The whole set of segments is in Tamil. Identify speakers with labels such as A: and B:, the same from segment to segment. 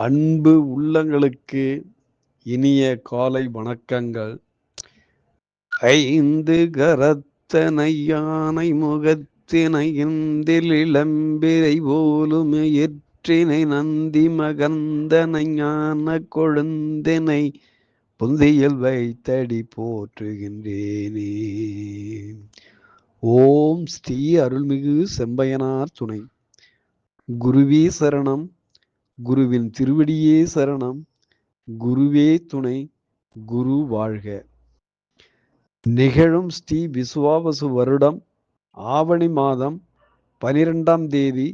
A: அன்பு உள்ளங்களுக்கு இனிய காலை வணக்கங்கள். ஐந்து கரத்தனை யானை முகத்தினை இந்தில் இளம்பிரை போலும் எற்றினை நந்தி மகந்தனை ஞான கொழுந்தினை புந்தியில் வைத்தடி போற்றுகின்றேனே. ஓம் ஸ்ரீ அருள்மிகு செம்பையனார் துணை. குருவே சரணம். குருவின் திருவடியே சரணம். குருவே துணை குரு வாழ்க. நிகழும் ஸ்ரீ விசுவாவசு வருடம் ஆவணி மாதம் பனிரெண்டாம் தேதி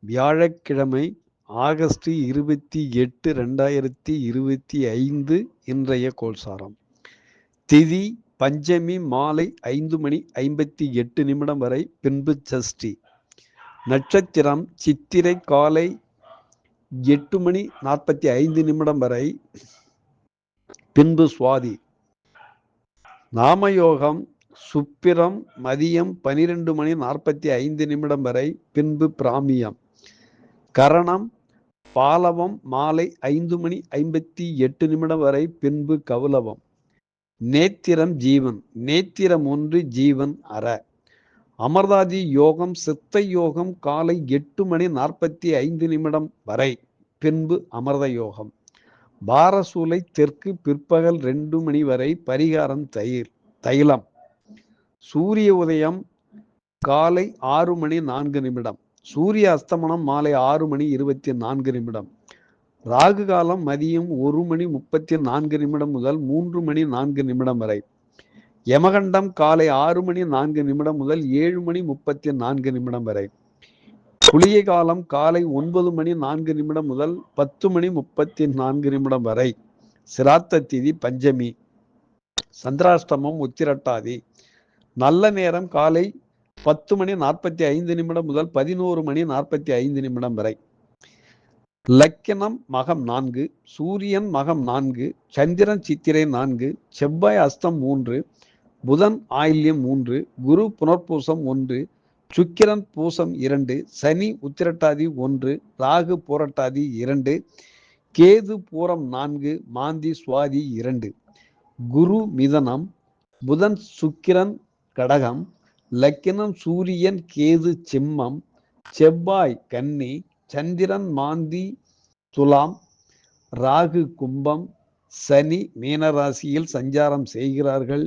A: வியாழக்கிழமை ஆகஸ்ட் இருபத்தி எட்டு ரெண்டாயிரத்தி இருபத்தி ஐந்து இன்றைய கோல்சாரம் திதி பஞ்சமி மாலை ஐந்து மணி ஐம்பத்தி எட்டு நிமிடம் வரை பின்பு சஷ்டி. நட்சத்திரம் சித்திரை காலை எட்டு மணி நாற்பத்தி ஐந்து நிமிடம் வரை பின்பு சுவாதி. நாமயோகம் சுப்பிரம் மதியம் பனிரெண்டு மணி நாற்பத்தி ஐந்து நிமிடம் வரை பின்பு பிராமியம். கரணம் பாலவம் மாலை ஐந்து மணி ஐம்பத்தி எட்டு நிமிடம் வரை பின்பு கவுலவம். நேத்திரம் ஜீவன். நேத்திரம் ஒன்று ஜீவன் அற. அமர்தாதி யோகம் சித்த யோகம் காலை எட்டு மணி நாற்பத்தி ஐந்து நிமிடம் வரை. பின்பு அமர்த யோகம். பாரசூலை தெற்கு பிற்பகல் ரெண்டு மணி வரை பரிகாரம் தயிர் தைலம். சூரிய உதயம் காலை ஆறு மணி நான்கு நிமிடம். சூரிய அஸ்தமனம் மாலை ஆறு மணி இருபத்தி நான்கு நிமிடம். ராகு காலம் மதியம் ஒரு மணி முப்பத்தி நான்கு நிமிடம் முதல் மூன்று மணி நான்கு நிமிடம் வரை. யமகண்டம் காலை ஆறு மணி நான்கு நிமிடம் முதல் ஏழு மணி முப்பத்தி நான்கு நிமிடம் வரை. புளிய காலம் காலை ஒன்பது மணி நான்கு நிமிடம் முதல் பத்து மணி முப்பத்தி நான்கு நிமிடம் வரை. சிராத்த திதி பஞ்சமி. சந்திராஷ்டமம் உத்திரட்டாதி. நல்ல நேரம் காலை பத்து மணி நாற்பத்தி ஐந்து நிமிடம் முதல் பதினோரு மணி நாற்பத்தி ஐந்து நிமிடம் வரை. லக்கினம் மகம் நான்கு சூரியன் மகம் நான்கு சந்திரன் சித்திரை நான்கு செவ்வாய் அஸ்தம் மூன்று புதன் ஆயில்யம் மூன்று குரு புனர்பூசம் ஒன்று சுக்கிரன் பூசம் இரண்டு சனி உத்திரட்டாதி ஒன்று ராகு போரட்டாதி இரண்டு கேது பூரம் நான்கு மாந்தி சுவாதி இரண்டு. குரு மிதனம் புதன் சுக்கிரன் கடகம் லக்கினம் சூரியன் கேது சிம்மம் செவ்வாய் கன்னி சந்திரன் மாந்தி துலாம் ராகு கும்பம் சனி மீனராசியில் சஞ்சாரம் செய்கிறார்கள்.